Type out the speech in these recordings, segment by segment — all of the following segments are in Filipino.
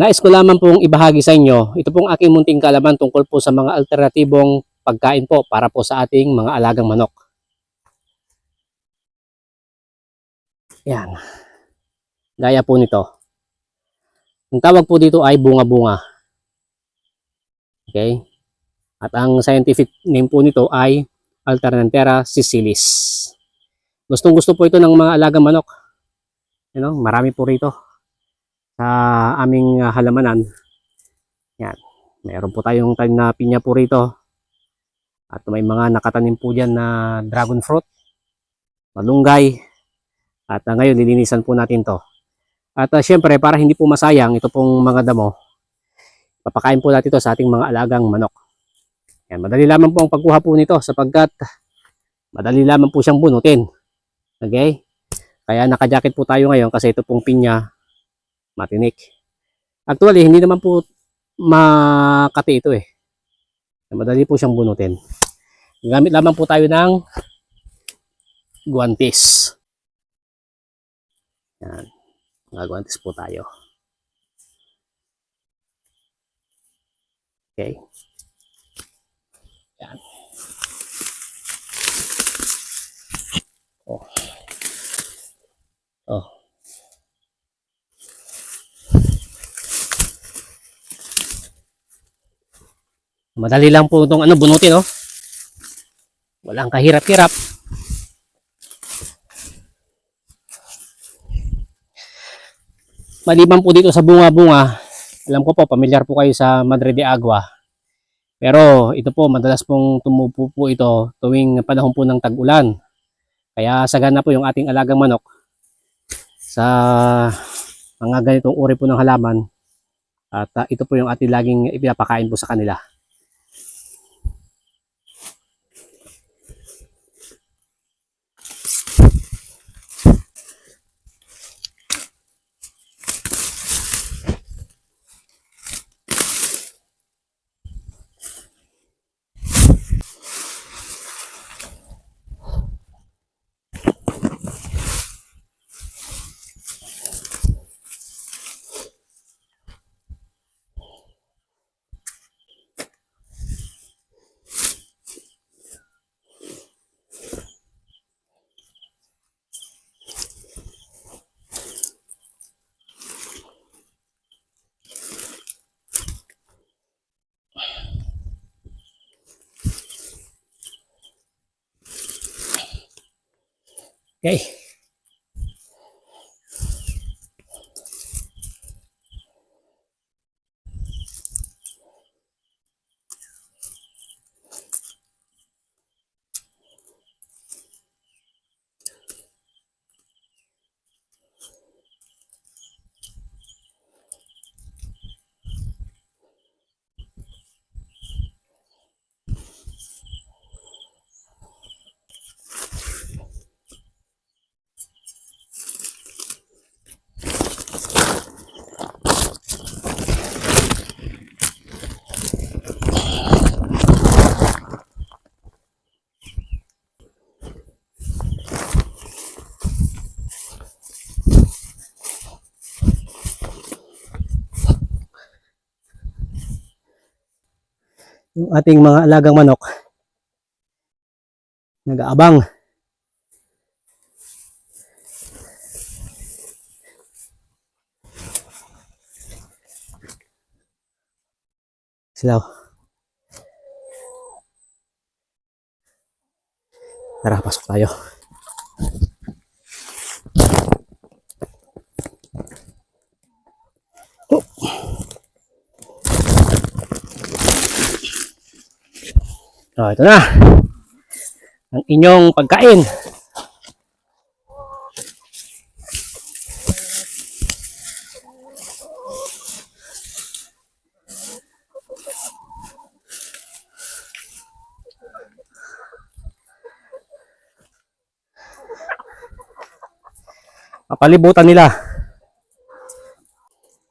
Nais ko lamang pong ibahagi sa inyo, ito pong aking munting kalaman tungkol po sa mga alternatibong pagkain po para po sa ating mga alagang manok. Yan. Gaya po nito. Ang tawag po dito ay bunga-bunga. Okay? At ang scientific name po nito ay Alternantera sicilis. Gustong gusto po ito ng mga alagang manok. You know, marami po rito sa aming ah, halamanan. Yan. Mayroon po tayong tanim na pinya po rito. At may mga nakatanim po dyan na dragon fruit, malunggay. At ah, ngayon, lilinisan po natin to. At uh, syempre, para hindi po masayang ito pong mga damo, papakain po natin ito sa ating mga alagang manok. Yan, madali lamang po ang pagkuha po nito sapagkat madali lamang po siyang bunutin. Okay? Kaya naka-jacket po tayo ngayon kasi ito pong pinya matinik. Actually, hindi naman po makati ito eh. Madali po siyang bunutin. Gamit lamang po tayo ng guantes. Yan. Mga guantes po tayo. Okay. Yan. Madali lang po itong ano, bunutin, oh. Walang kahirap-hirap. Maliban po dito sa bunga-bunga, alam ko po, pamilyar po kayo sa Madre de Agua. Pero ito po, madalas pong tumupo po ito tuwing panahon po ng tag-ulan. Kaya sagana po yung ating alagang manok sa mga ganitong uri po ng halaman. At ah, ito po yung ating laging ipinapakain po sa kanila. Okay. Yung ating mga alagang manok nag-aabang. Sila. Tara, pasok tayo. Oh, ito na. Ang inyong pagkain. Papalibutan nila.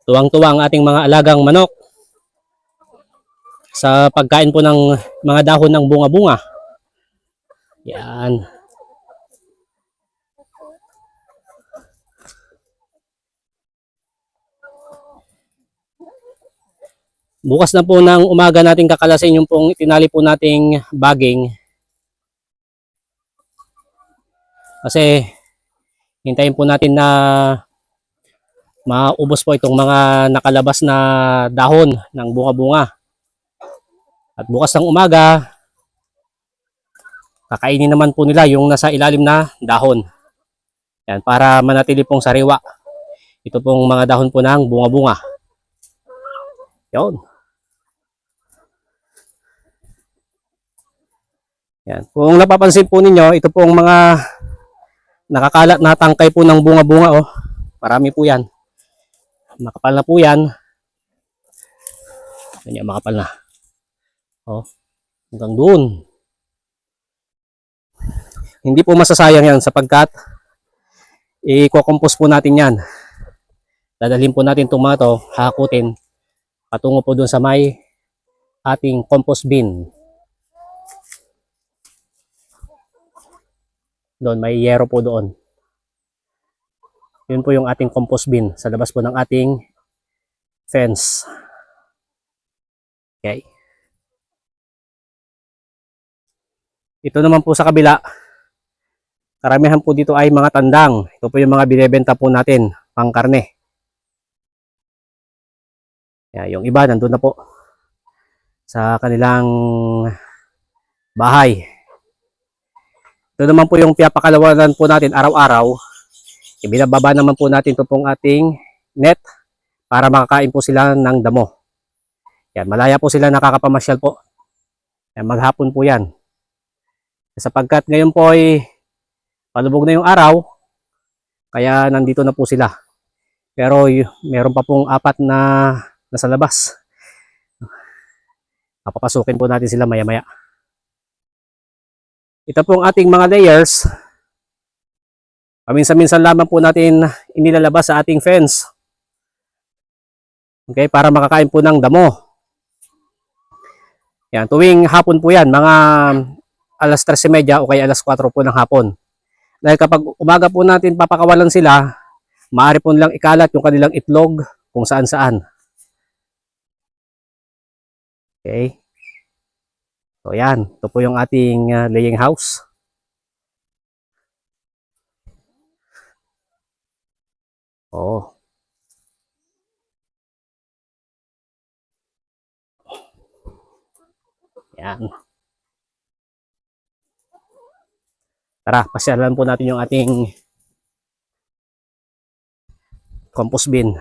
Tuwang-tuwang ang ating mga alagang manok sa pagkain po ng mga dahon ng bunga-bunga. Yan. Bukas na po ng umaga natin kakalasin yung pong itinali po nating baging. Kasi hintayin po natin na maubos po itong mga nakalabas na dahon ng bunga-bunga. At bukas ng umaga, kakainin naman po nila yung nasa ilalim na dahon. Yan, para manatili pong sariwa. Ito pong mga dahon po ng bunga-bunga. Yun. Yan. Kung napapansin po ninyo, ito pong mga nakakalat na tangkay po ng bunga-bunga. Oh. Marami po yan. Makapal na po yan. Ganyan, makapal na. Oh. Hanggang doon. Hindi po masasayang yan sapagkat i-compose po natin yan. Dadalhin po natin itong mga to, hakutin, patungo po doon sa may ating compost bin. Doon, may yero po doon. Yun po yung ating compost bin sa labas po ng ating fence. Okay. Ito naman po sa kabila, karamihan po dito ay mga tandang. Ito po yung mga binebenta po natin, pangkarne. Yeah, yung iba nandun na po sa kanilang bahay. Ito naman po yung pinapakalawanan po natin araw-araw. Ibinababa naman po natin ito pong ating net para makakain po sila ng damo. Yan, malaya po sila nakakapamasyal po. Yan, maghapon po yan. Sapagkat ngayon po ay palubog na yung araw, kaya nandito na po sila. Pero meron pa pong apat na nasa labas. Papapasukin po natin sila maya-maya. Ito pong ating mga layers. Paminsan-minsan lamang po natin inilalabas sa ating fence. Okay, para makakain po ng damo. Yan, tuwing hapon po yan, mga alas 13.30 o kaya alas 4 po ng hapon. Dahil kapag umaga po natin papakawalan sila, maaari po nilang ikalat yung kanilang itlog kung saan saan. Okay. So yan, ito po yung ating uh, laying house. Oo. Yan. Tara, pasyalan po natin yung ating compost bin.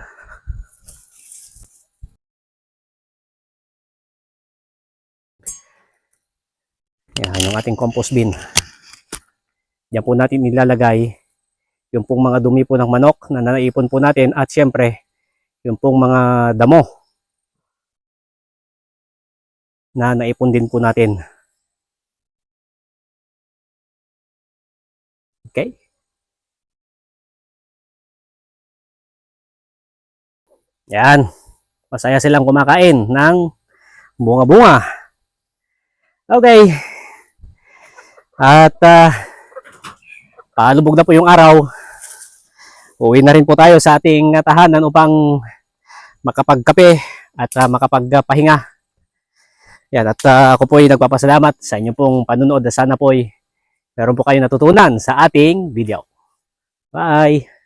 Yan, yung ating compost bin. Diyan po natin nilalagay yung pong mga dumi po ng manok na naipon po natin at syempre yung pong mga damo na naipon din po natin. Okay? Yan. Masaya silang kumakain ng bunga-bunga. Okay. At uh, palubog na po yung araw. Uwi na rin po tayo sa ating tahanan upang makapagkape at uh, makapagpahinga. Yan, at uh, ako po ay nagpapasalamat sa inyo pong panunood. Sana po ay meron po kayo natutunan sa ating video. Bye!